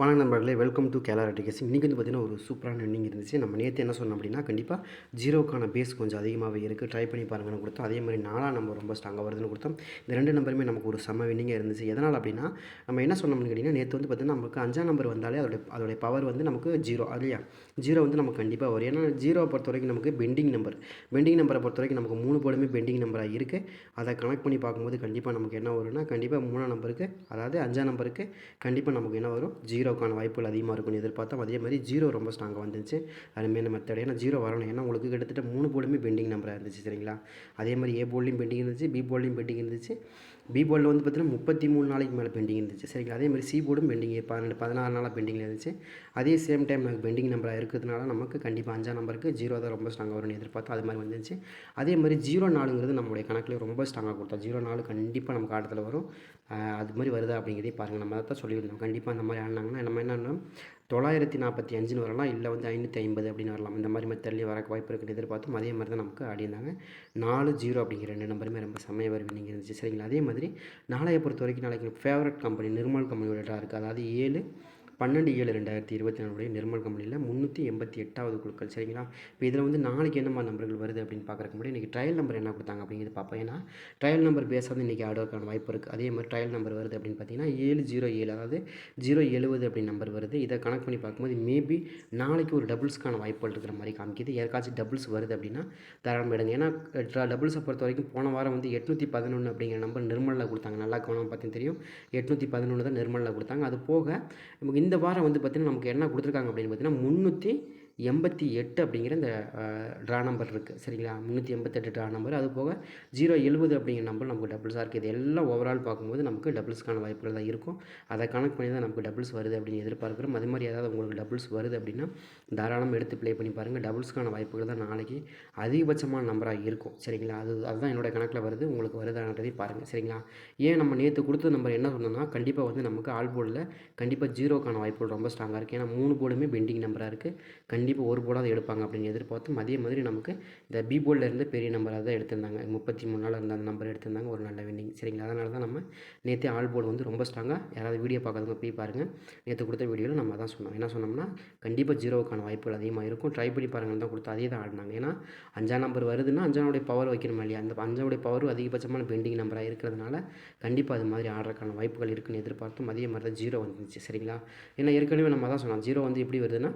வணக்கம் நண்பர்களே welcome to கேலர் decays இன்றைக்கி வந்து பார்த்திங்கன்னா ஒரு சூப்பரான எண்ணிங் இருந்துச்சு. நம்ம நேற்று என்ன சொன்னோம் அப்படின்னா கண்டிப்பாக ஜீரோக்கான பேஸ் கொஞ்சம் அதிகமாகவே இருக்குது ட்ரை பண்ணி பாருங்கன்னு கொடுத்தோம். அதே மாதிரி நாலாம் நம்பர் ரொம்ப ஸ்ட்ராங்காக வருதுன்னு கொடுத்தோம். இந்த ரெண்டு நம்பருமே நமக்கு ஒரு செம்ம வின்னிங்காக இருந்துச்சு. எதனால் அப்படின்னா நம்ம என்ன சொன்னோம்னு கேட்டிங்கன்னா நேற்று வந்து பார்த்திங்கன்னா நமக்கு அஞ்சாம் நம்பர் வந்தாலே அதோடைய அதோடைய பவர் வந்து நமக்கு ஜீரோ இல்லையா? ஜீரோ வந்து நமக்கு கண்டிப்பாக வரும். ஏன்னா ஜீரோவை பொறுத்த வரைக்கும் நமக்கு பெண்டிங் நம்பர் பெண்டிங் நம்பரை பொறுத்த வரைக்கும் நமக்கு மூணு போலுமே பெண்டிங் நம்பராக இருக்குது அதை கனெக்ட் பண்ணி பார்க்கும்போது கண்டிப்பாக நமக்கு என்ன வரும்னா கண்டிப்பாக மூணாம் நம்பருக்கு அதாவது அஞ்சாம் நம்பருக்கு கண்டிப்பாக நமக்கு என்ன வரும்? ஜீரோ ஜீரோக்கான வாய்ப்புகள் அதிகமாக இருக்கும்னு எதிர்பார்த்தோம். அதே மாதிரி ஜீரோ ரொம்ப ஸ்ட்ராங்காக வந்துச்சு. அதுமாரி மெத்தட் ஏன்னா ஜீரோ வரணும். ஏன்னா உங்களுக்கு கிட்டத்தட்ட மூணு போலுமே பெண்டிங் நம்பராக இருந்துச்சு சரிங்களா? அதே மாதிரி ஏ போல்லையும் பெண்டிங் இருந்துச்சு பி போல்லையும் பெண்டிங் இருந்துச்சு. பி போர்டில் வந்து பார்த்தீங்கன்னா முப்பத்தி மூணு நாளைக்கு மேலே பெண்டிங் இருந்துச்சு. சரிங்களா? அதே மாதிரி சி போர்டும் பெண்டிங் பன்னெண்டு பதினாறு நாளாக பெண்டிங்கில் இருந்துச்சு. அதே சேம் டைம் நமக்கு பெண்டிங் நம்பராக இருக்கிறதுனால நமக்கு கண்டிப்பாக அஞ்சாம் நம்பருக்கு ஜீரோ தான் ரொம்ப ஸ்ட்ராங்காக வரும்னு எதிர்பார்த்தோம் அது மாதிரி வந்துச்சு அதே மாதிரி ஜீரோ நாலுங்கிறது நம்மளுடைய கணக்கில் ரொம்ப ஸ்ட்ராங்காக கொடுத்தோம் ஜீரோ நாலு கண்டிப்பாக நமக்கு ஆட்டத்தில் வரும். அது மாதிரி வருதா அப்படிங்கிறதே பாருங்கள் நம்ம அதை தான் சொல்லியிருந்தோம். கண்டிப்பாக அந்த மாதிரி ஆடினாங்கன்னா நம்ம என்னென்னா தொள்ளாயிரத்தி நாற்பத்தி அஞ்சுன்னு வரலாம். இல்லை வந்து ஐநூற்றி ஐம்பது அப்படின்னு வரலாம். இந்த மாதிரி தள்ளி வர வாய்ப்பு இருக்குன்னு எதிர்பார்த்தோம். அதே மாதிரி தான் நமக்கு ஆடியிருந்தாங்க. நாலு ஜீரோ அப்படிங்கிற ரெண்டு நம்பருமே ரொம்ப செம்மையாக வருவீங்க இருந்துச்சு. சரிங்களா? அதே மாதிரி நாளையை பொறுத்த வரைக்கும் நாளைக்கு ஃபேவரட் கம்பெனி நிர்மல் கம்பெனியோட இருக்குது அதாவது ஏழு பன்னெண்டு ஏழு ரெண்டாயிரத்தி இருபத்தி நாலுடைய நிர்மல் கம்பெனியில் முந்நூற்றி எண்பத்தி எட்டாவது குழுக்கள். சரிங்களா? இப்போ இதில் வந்து நாளைக்கு என்னமா நம்பர்கள் வருது அப்படின்னு பார்க்குறக்கு முன்னாடி இன்றைக்கி ட்ரையல் நம்பர் என்ன கொடுத்தாங்க அப்படிங்கிறது பார்ப்போம். ஏன்னா ட்ரையல் நம்பர் பேஸ் வந்து இன்றைக்கி ஆடுவதற்கான வாய்ப்பு இருக்குது அதே மாதிரி ட்ரையல் நம்பர் வருது அப்படின்னு பார்த்தீங்கன்னா ஏழு ஜீரோ ஏழு அதாவது ஜீரோ எழுபது அப்படின்னு நம்பர் வருது. இதை கனெக்ட் பண்ணி பார்க்கும்போது மேபி நாளைக்கு ஒரு டபுள்ஸ்க்கான வாய்ப்புகள் இருக்கிற மாதிரி காமிக்குது. யாருக்காச்சும் டபுள்ஸ் வருது அப்படின்னா தாராளம் எடுங்க. ஏன்னா டபுள்ஸை பொறுத்த வரைக்கும் போன வாரம் வந்து எட்நூற்றி பதினொன்று அப்படிங்கிற நம்பர் நிர்மலில் கொடுத்தாங்க. நல்லா கவனம் பார்த்தீங்கன்னா தெரியும். எட்நூற்றி பதினொன்று தான் நிர்மலில் கொடுத்தாங்க. அது போக நமக்கு இந்த வாரம் வந்து பார்த்திங்கன்னா நமக்கு என்ன கொடுத்துருக்காங்க அப்படின்னு பார்த்தீங்கன்னா முந்நூற்றி எண்பத்தி எட்டு அப்படிங்கிற இந்த ட்ரா நம்பர் இருக்குது சரிங்களா? முந்நூற்றி எண்பத்தெட்டு ட்ரா நம்பர் அது போக ஜீரோ எழுபது அப்படிங்கிற நம்பர் நமக்கு டபுள்ஸாக இருக்குது இது எல்லாம் ஓவரால் பார்க்கும்போது நமக்கு டபுள்ஸ்க்கான வாய்ப்புகள் தான் இருக்கும். அதை கணக்கு பண்ணி தான் நமக்கு டபுள்ஸ் வருது அப்படின்னு எதிர்பார்க்குறோம். அது மாதிரி ஏதாவது உங்களுக்கு டபுள்ஸ் வருது அப்படின்னா தாராளமாக எடுத்து ப்ளே பண்ணி பாருங்கள் டபுள்ஸ்க்கான வாய்ப்புகள் தான் நாளைக்கு அதிகபட்சமான நம்பராக இருக்கும். சரிங்களா? அது அதுதான் என்னோட கணக்கில் வருது. உங்களுக்கு வருதான்றதையும் பாருங்கள் சரிங்களா? ஏன் நம்ம நேற்று கொடுத்த நம்பர் என்ன சொன்னோம்னா கண்டிப்பாக வந்து நமக்கு ஆல் போர்டில் கண்டிப்பாக ஜீரோக்கான வாய்ப்புகள் ரொம்ப ஸ்ட்ராங்காக இருக்குது ஏன்னா மூணு போர்டுமே பெண்டிங் நம்பராக இருக்குது கண்டிப்பாக கண்டிப்பாக ஒரு போர்டாவது எடுப்பாங்க அப்படின்னு எதிர்பார்த்தோம் அதே மாதிரி நமக்கு இந்த பி போர்டில் இருந்து பெரிய நம்பராக தான் எடுத்திருந்தாங்க. முப்பத்தி மூணு நாள் இருந்த அந்த நம்பர் எடுத்திருந்தாங்க. ஒரு நல்ல வின்னிங் சரிங்களா? அதனால தான் நம்ம நேற்று ஆல் போர்டு வந்து ரொம்ப ஸ்ட்ராங்காக யாராவது வீடியோ பார்க்காதவங்க போய் பாருங்கள் நேற்று கொடுத்த வீடியோவில் நம்ம தான் சொன்னோம். என்ன சொன்னோம்னா கண்டிப்பாக ஜீரோவுக்கான வாய்ப்புகள் அதிகமாக இருக்கும். ட்ரை பண்ணி பாருங்கன்னு தான் கொடுத்து அதே தான் ஆடினாங்க. ஏன்னா அஞ்சாம் நம்பர் வருதுன்னா அஞ்சானுடைய பவர் வைக்கணும் இல்லையா? அந்த அஞ்சாவுடைய பவரும் அதிகபட்சமான பெண்டிங் நம்பராக இருக்கிறதுனால கண்டிப்பாக அது மாதிரி ஆடுறதுக்கான வாய்ப்புகள் இருக்குன்னு எதிர்பார்த்தோம் அதே மாதிரி தான் ஜீரோ வந்துச்சு. சரிங்களா? ஏன்னா ஏற்கனவே நம்ம தான் சொன்னோம். ஜீரோ வந்து எப்படி வருதுன்னா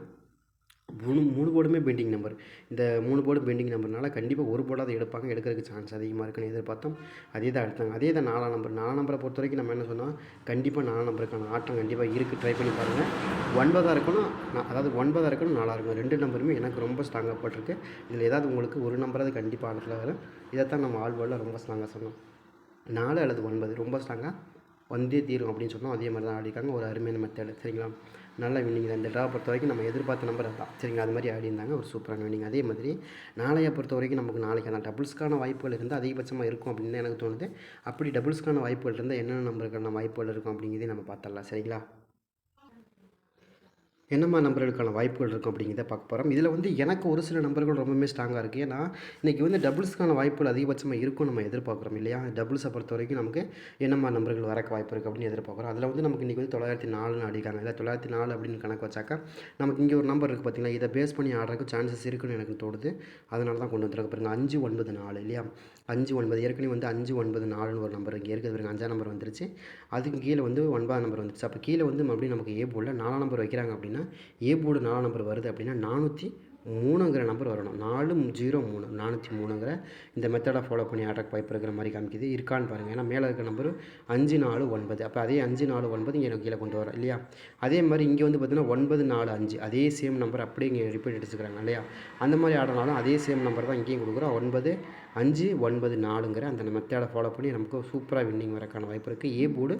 மூணு மூணு போர்டுமே பெண்டிங் நம்பர். இந்த மூணு போர்டு பெண்டிங் நம்பர்னால கண்டிப்பாக ஒரு போர்டாவது எடுப்பாங்க எடுக்கிறதுக்கு சான்ஸ் அதிகமாக இருக்குன்னு எதிர்பார்த்தோம். அதே தான் எடுத்தாங்க அதே தான் நாலாம் நம்பர் நாலாம் நம்பரை பொறுத்த வரைக்கும் நம்ம என்ன சொன்னோம்? கண்டிப்பாக நாலாம் நம்பருக்கான ஆட்டம் கண்டிப்பாக இருக்குது ட்ரை பண்ணி பாருங்கள் ஒன்பதாக இருக்கணும் நான் அதாவது ஒன்பதாக இருக்கணும் நாலாக இருக்கணும். ரெண்டு நம்பருமே எனக்கு ரொம்ப ஸ்ட்ராங்காக போட்டிருக்கு. இதில் ஏதாவது உங்களுக்கு ஒரு நம்பராவது கண்டிப்பாக ஆட்டத்தில் வரும். இதை தான் நம்ம ஆல் வேர்ல்டில் ரொம்ப ஸ்ட்ராங்காக சொன்னோம். நாலு அல்லது ஒன்பது ரொம்ப ஸ்ட்ராங்காக வந்தே தீரும் அப்படின்னு சொன்னோம். அதே மாதிரி தான் ஆடிக்காங்க ஒரு அருமையான மெத்தேடு சரிங்களா? நல்ல வின்னிங் தான். இந்த ட்ரா பொறுத்த வரைக்கும் நம்ம எதிர்பார்த்த நம்பர் தான் சரிங்களா? அது மாதிரி ஆடி இருந்தாங்க ஒரு சூப்பரான வின்னிங். அதே மாதிரி நாளையை பொறுத்த வரைக்கும் நமக்கு நாளைக்கு அந்த டபுள்ஸ்க்கான வாய்ப்புகள் இருந்தால் அதிகபட்சமாக இருக்கும் அப்படின்னு தான் எனக்கு தோணுது. அப்படி டபுள்ஸ்க்கான வாய்ப்புகள் இருந்தால் என்னென்ன நம்பருக்கான வாய்ப்புகள் இருக்கும் அப்படிங்கிறதையும் நம்ம பார்த்துடலாம். சரிங்களா? என்னம்மா நம்பர்களுக்கான வாய்ப்புகள் இருக்கும் அப்படிங்கிறத பார்க்க போகிறோம் இதில் வந்து எனக்கு ஒரு சில நம்பர்கள் ரொம்பவுமே ஸ்ட்ராங்காக இருக்குது ஏன்னா இன்றைக்கி வந்து டபுள்ஸ்க்கான வாய்ப்புகள் அதிகபட்சமாக இருக்கும் நம்ம எதிர்பார்க்குறோம் இல்லையா? டபுள்ஸை பொறுத்த வரைக்கும் நமக்கு என்னம்மா நம்பர்கள் வரக்கு வாய்ப்பு இருக்குது அப்படின்னு எதிர்பார்க்குறோம். அதில் வந்து நமக்கு இன்றைக்கி வந்து தொள்ளாயிரத்தி நாலுன்னு அடிக்காங்க இல்லை தொள்ளாயிரத்தி நாலு அப்படின்னு கணக்கு வச்சாக்கா நமக்கு இங்கே ஒரு நம்பர் இருக்குது பார்த்தீங்களா இதை பேஸ் பண்ணி ஆடுறதுக்கு சான்சஸ் இருக்குன்னு எனக்கு தோணுது. அதனால தான் கொண்டு வந்துருக்க பாருங்க அஞ்சு ஒன்பது நாலு இல்லையா? அஞ்சு ஒன்பது ஏற்கனவே வந்து அஞ்சு ஒன்பது நாலுன்னு ஒரு நம்பர் இங்கே இருக்குது பாருங்க. அஞ்சாம் நம்பர் வந்துருச்சு. அதுக்கு கீழே வந்து ஒன்பதாம் நம்பர் வந்துருச்சு. அப்போ கீழே வந்து மறுபடியும் நமக்கு ஏ போல நாலாம் நம்பர் வைக்கிறாங்க அப்படின்னா ஏ போர்டு நாலாம் நம்பர் வருது அப்படின்னா நானூற்றி மூணுங்கிற நம்பர் வரணும். நாலு ஜீரோ மூணு நானூற்றி மூணுங்கிற இந்த மெத்தடை ஃபாலோ பண்ணி ஆட்டக் வாய்ப்பு இருக்கிற மாதிரி காமிக்குது. இருக்கான்னு பாருங்கள் ஏன்னா மேலே இருக்கிற நம்பர் அஞ்சு நாலு ஒன்பது. அப்போ அதே அஞ்சு நாலு ஒன்பது இங்கே கீழே கொண்டு வரோம் இல்லையா? அதே மாதிரி இங்கே வந்து பார்த்தீங்கன்னா ஒன்பது நாலு அஞ்சு. அதே சேம் நம்பர் அப்படியே இங்கே ரிப்பீட் அடிச்சுக்கிறாங்க இல்லையா? அந்த மாதிரி ஆடினாலும் அதே சேம் நம்பர் தான் இங்கேயும் கொடுக்குறோம். ஒன்பது அஞ்சு ஒன்பது நாலுங்கிற அந்த மெத்தடை ஃபாலோ பண்ணி நமக்கு சூப்பராக வின்னிங் வரக்கான வாய்ப்பு இருக்குது ஏ போர்டு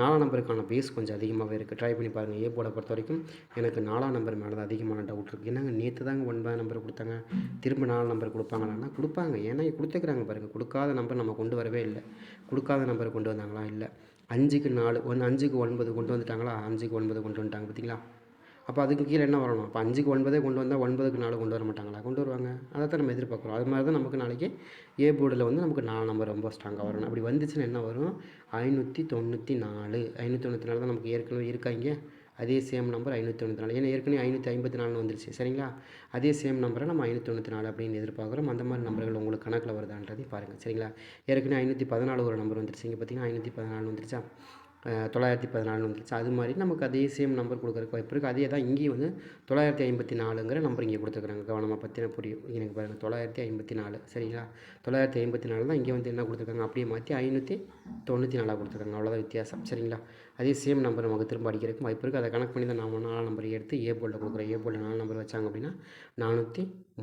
நாலாம் நம்பருக்கான பேஸ் கொஞ்சம் அதிகமாகவே இருக்குது ட்ரை பண்ணி பாருங்கள் ஏ போர்டை பொறுத்த வரைக்கும் எனக்கு நாலாம் நம்பர் மேலே தான் அதிகமான டவுட் இருக்குது என்னங்க நேற்று தாங்க ஒன்பதாம் நம்பர் கொடுத்தாங்க. திரும்ப நாலு நம்பர் கொடுப்பாங்களான்னா கொடுப்பாங்க. ஏன்னா கொடுத்துக்கிறாங்க பாருங்கள் கொடுக்காத நம்பர் நம்ம கொண்டு வரவே இல்லை. கொடுக்காத நம்பர் கொண்டு வந்தாங்களா? இல்லை. அஞ்சுக்கு நாலு ஒன்று அஞ்சுக்கு ஒன்பது கொண்டு வந்துட்டாங்களா? அஞ்சுக்கு ஒன்பது கொண்டு வந்துட்டாங்க பார்த்தீங்களா? அப்போ அதுக்கு கீழே என்ன வரணும்? அப்போ அஞ்சுக்கு ஒன்பதே கொண்டு வந்தால் ஒன்பதுக்கு நாலு கொண்டு வர மாட்டாங்களா? கொண்டு வருவாங்க. அதை தான் நம்ம எதிர்பார்க்குறோம். அது மாதிரி தான் நமக்கு நாளைக்கு ஏ போர்டில் வந்து நமக்கு நாலு நம்பர் ரொம்ப ஸ்ட்ராங்காக வரணும். அப்படி வந்துச்சுன்னா என்ன வரும்? ஐநூற்றி தொண்ணூற்றி நாலு. ஐநூற்றி தொண்ணூற்றி நாலு தான் நமக்கு ஏற்கனவே இருக்காங்க அதே சேம் நம்பர் ஐநூற்றி தொண்ணூற்றி நாலு ஏன்னா ஏற்கனவே ஐநூற்றி ஐம்பத்தி நாலுன்னு வந்துருச்சு. சரிங்களா? அதே சேம் நம்பரை நம்ம ஐநூற்றி தொண்ணூற்றி நாலு அப்படின்னு எதிர்பார்க்குறோம். அந்த மாதிரி நம்பர்கள் உங்களுக்கு கணக்கில் வருதான்றதையும் பாருங்கள் சரிங்களா? ஏற்கனவே ஐநூற்றி பதினாலு ஒரு நம்பர் வந்துருச்சு. இங்கே பார்த்தீங்கன்னா ஐநூற்றி பதினாலு வந்துருச்சா? தொள்ளாயிரத்தி பதினாலு வந்துருச்சு. அது மாதிரி நமக்கு அதே சேம் நம்பர் கொடுக்குறக்கு வாய்ப்பு இருக்குது அதே தான் இங்கேயும் வந்து தொள்ளாயிரத்தி ஐம்பத்தி நாலுங்கிற நம்பர் இங்கே கொடுத்துருக்குறாங்க. கவனமாக பற்றின புரியும். எனக்கு பாருங்கள் தொள்ளாயிரத்தி ஐம்பத்தி நாலு சரிங்களா? தொள்ளாயிரத்தி ஐம்பத்தி நாலு தான் இங்கே வந்து என்ன கொடுத்துருக்காங்க? அப்படியே மாற்றி ஐநூற்றி தொண்ணூற்றி நாலாக கொடுத்துருக்காங்க. அவ்வளோதான் வித்தியாசம். சரிங்களா? அதே சேம் நம்பர் நமக்கு திரும்ப அடிக்கிறதுக்கு வாய்ப்பு இருக்குது அதை கணக்கு பண்ணி தான் நம்ம நாலு நம்பர் எடுத்து ஏ போர்டில் கொடுக்குறோம். ஏ போர்டில் நாலு நம்பர் வச்சாங்க அப்படின்னா நானூற்றி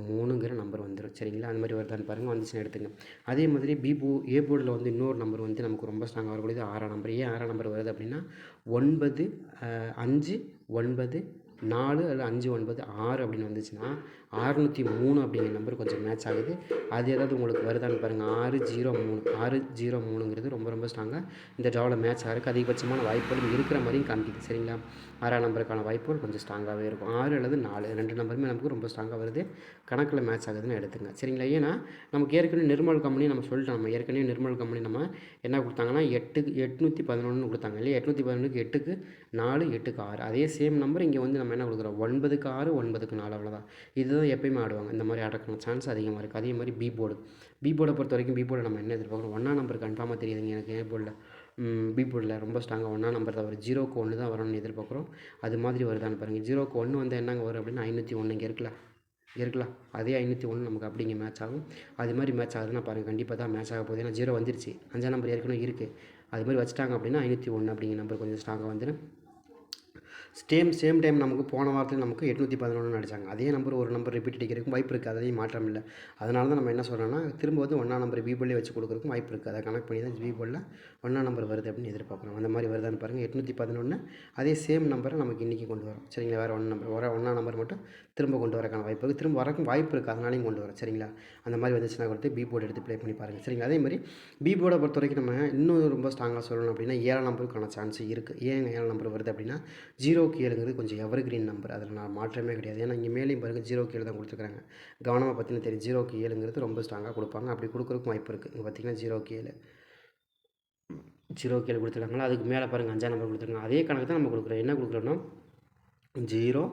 மூணுங்கிற நம்பர் வந்துடும் சரிங்களா? அந்த மாதிரி வருதான்னு பாருங்கள் வந்துச்சுன்னு எடுத்துங்க. அதே மாதிரி பி போ ஏ போர்டில் வந்து இன்னொரு நம்பர் வந்து நமக்கு ரொம்ப ஸ்ட்ராங்காக வரக்கூடியது ஆறாம் நம்பர் ஏன் ஆறாம் நம்பர் வருது அப்படின்னா ஒன்பது அஞ்சு ஒன்பது நாலு அல்லது அஞ்சு ஒன்பது ஆறு அப்படின்னு வந்துச்சுன்னா ஆறுநூற்றி மூணு அப்படிங்கிற நம்பர் கொஞ்சம் மேட்ச் ஆகுது. அது ஏதாவது உங்களுக்கு வருதான்னு பாருங்கள் ஆறு ஜீரோ மூணு. ஆறு ஜீரோ மூணுங்கிறது ரொம்ப ரொம்ப ஸ்ட்ராங்காக இந்த ட்ராவில் மேட்ச் ஆகிறதுக்கு அதிகபட்சமான வாய்ப்புகளும் இருக்கிற மாதிரியும் காமிக்குது சரிங்களா? ஆறாம் நம்பருக்கான வாய்ப்புகள் கொஞ்சம் ஸ்ட்ராங்காகவே இருக்கும். ஆறு அல்லது நாலு ரெண்டு நம்பருமே நமக்கு ரொம்ப ஸ்ட்ராங்காக வருது. கணக்கில் மேட்ச் ஆகுதுன்னு எடுத்துங்க. சரிங்களா? ஏன்னா நமக்கு ஏற்கனவே நிர்மல் கம்பெனி நம்ம சொல்லிட்டோம். நம்ம ஏற்கனவே நிர்மல் கம்பெனி நம்ம என்ன கொடுத்தாங்கன்னா எட்டுக்கு எட்நூற்றி பதினொன்று கொடுத்தாங்க இல்லையா? எட்நூற்றி பதினொன்றுக்கு எட்டுக்கு நாலு எட்டுக்கு ஆறு. அதே சேம் நம்பர் இங்கே வந்து நம்ம என்ன கொடுக்குறோம்? ஒன்பதுக்கு ஆறு ஒன்பதுக்கு நாலு அவ்வளோதான் இதுதான் எப்பயுமே ஆடுவாங்க. இந்த மாதிரி ஆடுறதுக்கான சான்ஸ் அதிகமாக இருக்குது அதே மாதிரி பி போர்டு பி போர்டை பொறுத்த வரைக்கும் பி போர்டை நம்ம என்ன எதிர்பார்க்குறோம்? ஒன்றா நம்பர் கன்ஃபார்மாக தெரியுதுங்க. எனக்கு ஏ போர்டில் பி போர்டில் ரொம்ப ஸ்ட்ராங்காக ஒன்றா நம்பர் தான் வரும். ஜீரோக்கு ஒன்று தான் வரணும்னு எதிர்பார்க்குறோம். அது மாதிரி வருதான்னு பாருங்கள் ஜீரோக்கு ஒன்று வந்து என்னங்க வரும் அப்படின்னா ஐநூற்றி ஒன்று இங்கே இருக்குல்ல? இருக்கலாம் அதே ஐநூற்றி ஒன்று நமக்கு அப்படிங்க மேட்ச் ஆகும். அது மாதிரி மேட்ச் ஆகுதுன்னா பாருங்கள் கண்டிப்பாக தான் மேட்ச் ஆக போகுது. ஏன்னா ஜீரோ வந்துருச்சு. அஞ்சாம் நம்பர் ஏற்கனவே இருக்குது அது மாதிரி வச்சுட்டாங்க அப்படின்னா ஐநூற்றி ஒன்று அப்படிங்கிற நம்பர் கொஞ்சம் ஸ்ட்ராங்காக வந்துடும் சேம் சேம் டைம் நமக்கு போன வாரத்தில் நமக்கு எட்நூற்றி பதினொன்று அடித்தாங்க அதே நம்பர் ஒரு நம்பர் ரிப்பீட் அடிக்கிறதுக்கும் வாய்ப்பு இருக்குது அதையும் மாற்றம் இல்லை. அதனால தான் நம்ம என்ன சொல்கிறோன்னா திரும்ப வந்து ஒன்றா நம்பர் பி வச்சு கொடுக்குறதுக்கும் வாய்ப்பு இருக்குது அதை கனெக்ட் பண்ணி தான் பி ஒன்றா நம்பர் வருது அப்படின்னு எதிர்பார்க்குறோம். அந்த மாதிரி வருதான்னு பாருங்கள் எட்நூற்றி பதினொன்று அதே சேம் நம்பரை நமக்கு இன்றைக்கி கொண்டு வரோம். சரிங்களா? வேறு ஒன்று நம்பர் வர ஒன்றா நம்பர் மட்டும் திரும்ப கொண்டு வரக்கான வாய்ப்பு இருக்குது திரும்ப வரக்கும் வாய்ப்பு இருக்குது அதனாலையும் கொண்டு வரோம். சரிங்களா? அந்த மாதிரி வந்துச்சுன்னா கொடுத்து பி போர்டு எடுத்து ப்ளே பண்ணி பாருங்கள் சரிங்களா? அதே மாதிரி பி போர்டை பொறுத்த வரைக்கும் நம்ம இன்னும் ரொம்ப ஸ்ட்ராங்காக சொல்லணும் அப்படின்னா ஏழாம் நம்பருக்கான சான்ஸ் இருக்குது ஏன் ஏழாம் நம்பர் வருது அப்படின்னா ஜீரோக்கு ஏழுங்கிறது கொஞ்சம் எவர் கிரீன் நம்பர் அதில் நான் மாற்றமே கிடையாது. ஏன்னா இங்கே மேலேயும் பாருங்கள் ஜீரோக்கு ஏழு தான் கொடுத்துருக்காங்க. கவனமாக பார்த்தீங்கன்னா தெரியும். ஜீரோக்கு ஏழுங்கிறது ரொம்ப ஸ்ட்ராங்காக கொடுப்பாங்க. அப்படி கொடுக்குறதுக்கும் வாய்ப்பு இருக்குது இங்கே பார்த்தீங்கன்னா ஜீரோக்கு ஏழு. ஜீரோ கீழே கொடுத்துருக்காங்களா? அதுக்கு மேலே பாருங்கள் அஞ்சாம் நம்பர் கொடுத்துருக்காங்க. அதே கணக்கு தான் நம்ம கொடுக்குறோம். என்ன கொடுக்குறோன்னா ஜீரோ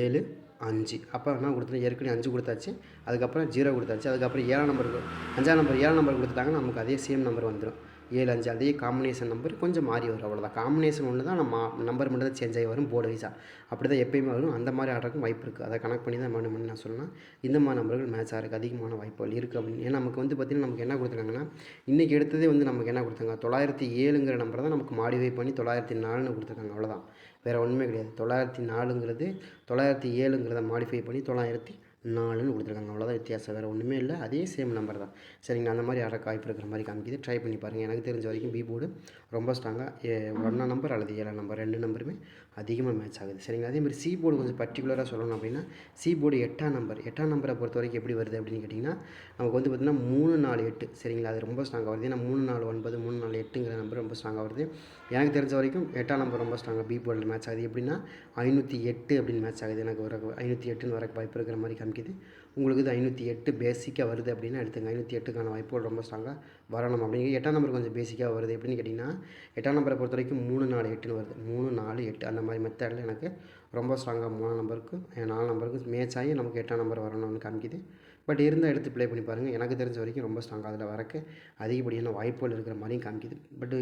ஏழு அஞ்சு. அப்போ என்ன கொடுத்தோம்? ஏற்கனவே அஞ்சு கொடுத்தாச்சு. அதுக்கப்புறம் ஜீரோ கொடுத்தாச்சு. அதுக்கப்புறம் ஏழாம் நம்பருக்கு அஞ்சாம் நம்பர் ஏழாம் நம்பர் கொடுத்துட்டாங்கன்னா நமக்கு அதே சேம் நம்பர் வந்துடும் ஏழு அஞ்சு அதே காம்பினேஷன் நம்பர் கொஞ்சம் மாறி வரும். அவ்வளோதான் காம்பினேஷன் ஒன்று தான் நம்ம நம்பர் மட்டும் தான் சேஞ்ச் ஆகி வரும் போர்டு வைஸாக அப்படி தான் எப்பயுமே வரும். அந்த மாதிரி ஆடுறதுக்கும் வாய்ப்பு இருக்குது அதை கனெக்ட் பண்ணி தான் மேடம் மணி நான் சொல்லலாம் இந்த மாதிரி நம்பர்கள் மேட்ச் ஆகிறதுக்கு அதிகமான வாய்ப்புகள் இருக்குது அப்படின்னு. ஏன்னா நமக்கு வந்து பார்த்திங்கன்னா நமக்கு என்ன கொடுத்துருக்காங்கன்னா இன்றைக்கி எடுத்ததே வந்து நமக்கு என்ன கொடுத்தாங்க தொள்ளாயிரத்தி ஏழுங்கிற நம்பர் தான் நமக்கு மாடிஃபை பண்ணி தொள்ளாயிரத்தி நாலுன்னு கொடுத்துருக்காங்க. அவ்வளோதான் வேறு ஒன்றுமே கிடையாது. தொள்ளாயிரத்தி நாலுங்கிறது தொள்ளாயிரத்தி ஏழுங்கிறத மாடிஃபை பண்ணி தொள்ளாயிரத்தி நாலுன்னு கொடுத்துருக்காங்க. அவ்வளோதான் வித்தியாசம். வேறு ஒன்றுமே இல்லை. அதே சேம் நம்பர் தான். சரிங்களா? அந்த மாதிரி யாராவது வாய்ப்பு இருக்கிற மாதிரி காமிக்குது. ட்ரை பண்ணி பாருங்கள் எனக்கு தெரிஞ்ச வரைக்கும் பி போர்டு ரொம்ப ஸ்ட்ராங்காக ஒன்றா நம்பர் அல்லது ஏழாம் நம்பர் ரெண்டு நம்பருமே அதிகமாக மேட்ச் ஆகுது. சரிங்களா? அதே மாதிரி சி போர்டு கொஞ்சம் பர்டிகுலராக சொல்லணும் அப்படின்னா சி போர்டு எட்டாம் நம்பர் எட்டாம் நம்பரை பொறுத்த வரைக்கும் எப்படி வருது அப்படின்னு கேட்டிங்கன்னா நமக்கு வந்து பார்த்திங்கன்னா மூணு நாலு எட்டு. சரிங்களா? அது ரொம்ப ஸ்ட்ராங்காக வருது. ஏன்னா மூணு நாலு ஒன்பது மூணு நாலு எட்டுங்கிற நம்பர் ரொம்ப ஸ்ட்ராங்காக வருது. எனக்கு தெரிஞ்ச வரைக்கும் எட்டாம் நம்பர் ரொம்ப ஸ்ட்ராங்காக பி போர்டில் மேட்ச் ஆகுது. எப்படின்னா ஐநூற்றி எட்டு அப்படின்னு மேட்ச் ஆகுது. எனக்கு வர ஐநூற்றி எட்டுன்னு வரக்கு வாய்ப்பு இருக்கிற மாதிரி காமிக்குது. உங்களுக்கு இது ஐநூற்றி எட்டு பேசிக்காக வருது அப்படின்னா எடுத்துங்க. ஐநூற்றி எட்டுக்கான வாய்ப்புகள் ரொம்ப ஸ்ட்ராங்காக வரணும். அப்படிங்க எட்டாம் நம்பர் கொஞ்சம் பேசிக்காக வருது. எப்படின்னு கேட்டிங்கன்னா எட்டாம் நம்பரை பொறுத்த வரைக்கும் மூணு நாலு எட்டுன்னு வருது. மூணு நாலு எட்டு. அந்த மாதிரி மெத்தடில் எனக்கு ரொம்ப ஸ்ட்ராங்காக மூணாம் நம்பருக்கு நாலு நம்பருக்கு மேட்ச் ஆகி நமக்கு எட்டாம் நம்பர் வரணும்னு காமிக்குது. பட் இருந்தால் எடுத்து ப்ளே பண்ணி பாருங்கள் எனக்கு தெரிஞ்ச வரைக்கும் ரொம்ப ஸ்ட்ராங்காக அதில் வரக்கு அதிகப்படியான வாய்ப்புகள் இருக்கிற மாதிரியும் காமிக்குது. பட்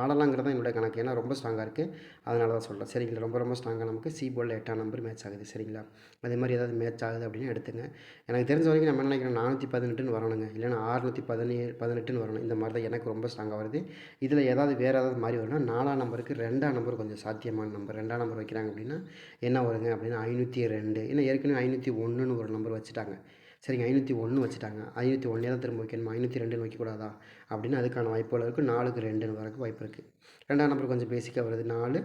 ஆடலாங்கிறது தான் என்னோட கணக்கு. ஏன்னா ரொம்ப ஸ்ட்ராங்காக இருக்குது அதனால தான் சொல்கிறேன் சரிங்களா? ரொம்ப ரொம்ப ஸ்ட்ராங்காக நமக்கு சி போலில் எட்டாம் நம்பர் மேட்ச் ஆகுது. சரிங்களா? அதே மாதிரி ஏதாவது மேட்ச் ஆகுது அப்படின்னு எடுத்துங்க. எனக்கு தெரிஞ்ச வரைக்கும் நம்ம என்ன நினைக்கிறேன்? நானூற்றி பதினெட்டுன்னு வரணுங்க. இல்லைன்னா ஆறுநூற்றி பதினேழு பதினெட்டுன்னு வரணும். இந்த மாதிரி தான் எனக்கு ரொம்ப ஸ்ட்ராங்காக வருது. இதில் ஏதாவது வேறு ஏதாவது மாதிரி வரும்னா நாலாம் நம்பருக்கு ரெண்டாம் நம்பர் கொஞ்சம் சாத்தியமான நம்பர் ரெண்டாம் நம்பர் வைக்கிறாங்க அப்படின்னா என்ன வருங்க? அப்படின்னா ஐநூற்றி ரெண்டு. ஏன்னா ஏற்கனவே ஐநூற்றி ஒன்றுன்னு ஒரு நம்பர் வச்சுட்டாங்க. சரிங்க ஐநூற்றி ஒன்று வச்சுட்டாங்க. ஐநூற்றி ஒன்றே தான் திரும்ப வைக்கணுமா? ஐநூற்றி ரெண்டுன்னு வைக்கக்கூடாதா? அப்படின்னு அதுக்கான வாய்ப்புகள் இருக்குது நாலுக்கு ரெண்டுன்னு வரக்கு வாய்ப்பு இருக்குது ரெண்டாம் நம்பர் கொஞ்சம் பேசிக்காக வருது. நாலு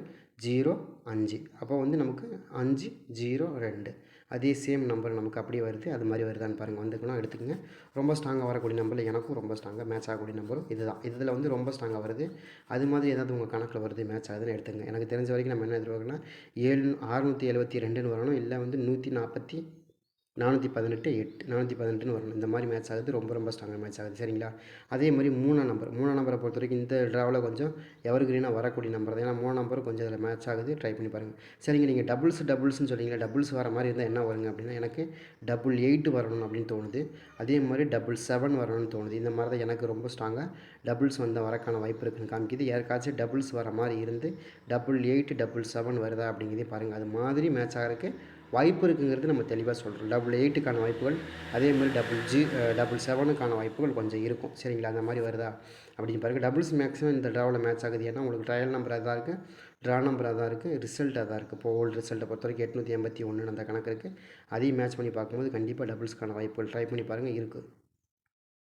ஜீரோ அஞ்சு. அப்போ வந்து நமக்கு அஞ்சு ஜீரோ ரெண்டு. அதே சேம் நம்பர் நமக்கு அப்படியே வருது. அது மாதிரி வருதான்னு பாருங்கள் வந்துக்கலாம் எடுத்துக்கோங்க. ரொம்ப ஸ்ட்ராங்காக வரக்கூடிய நம்பரில் எனக்கும் ரொம்ப ஸ்ட்ராங்காக மேட்ச் ஆகக்கூடிய நம்பரும் இதுதான். இதில் வந்து ரொம்ப ஸ்ட்ராங்காக வருது. அது மாதிரி ஏதாவது உங்கள் கணக்கில் வருது மேட்ச் ஆகுதுன்னு எடுத்துங்க எனக்கு தெரிஞ்ச வரைக்கும் நம்ம என்ன எதிர்பார்க்கலாம் ஏழு அறுநூற்றி எழுபத்தி ரெண்டுன்னு வரணும். இல்லை வந்து நூற்றி நாற்பத்தி நானூற்றி பதினெட்டு எட்டு நானூற்றி பதினெட்டுன்னு வரணும். இந்த மாதிரி மேட்ச் ஆகுது ரொம்ப ரொம்ப ஸ்ட்ராங்காக மேட்ச் ஆகுது சரிங்களா? அதே மாதிரி மூணாம் நம்பர் மூணாம் நம்பரை பொறுத்த வரைக்கும் இந்த ட்ராவில் கொஞ்சம் எவர் கிரீனாக வரக்கூடிய நம்பர் தான். ஏன்னா மூணாம் நம்பர் கொஞ்சம் இதில் மேட்ச் ஆகுது ட்ரை பண்ணி பாருங்கள் சரிங்க நீங்கள் டபுள்ஸ் டபுள்ஸ்னு சொல்லிங்களா டபுள்ஸ் வர மாதிரி இருந்தால் என்ன வருங்க அப்படின்னா எனக்கு டபுள் எயிட் வரணும் அப்படின்னு தோணுது. அதே மாதிரி டபுள் செவன் வரணும்னு தோணுது. இந்த மாதிரி தான் எனக்கு ரொம்ப ஸ்ட்ராங்காக டபுள்ஸ் வந்தால் வரக்கான வாய்ப்பு இருக்குன்னு காமிக்குது. யாருக்காச்சும் டபுள்ஸ் வர மாதிரி இருந்து டபுள் எயிட் டபுள் செவன் வருதா அப்படிங்கிறதே பாருங்கள் அது மாதிரி மேட்ச் ஆகிறதுக்கு வாய்ப்பு இருக்குங்கிறது நம்ம தெளிவாக சொல்கிறோம் டபுள் எயிட்டுக்கான வாய்ப்புகள் அதே மாதிரி டபுள் ஜி டபுள் செவனுக்கான வாய்ப்புகள் கொஞ்சம் இருக்கும். சரிங்களா? அந்த மாதிரி வருதா? அப்படின்னு பாருங்கள் டபுள்ஸ் மேக்ஸிமம் இந்த ட்ராவில் மேட்ச் ஆகுது. ஏன்னா உங்களுக்கு ட்ரையல் நம்பர் அதான் இருக்குது ட்ரா நம்பர் தான் இருக்குது ரிசல்ட் அதான் இருக்குது இப்போ ஓல்டு ரிசல்ட்டை பொறுத்த வரைக்கும் எட்நூற்றி எண்பத்தி ஒன்று அந்த கணக்கு இருக்குது அதையும் மேட்ச் பண்ணி பார்க்கும்போது கண்டிப்பாக டபுள்ஸ்க்கான வாய்ப்புகள் ட்ரை பண்ணி பாருங்கள் இருக்குது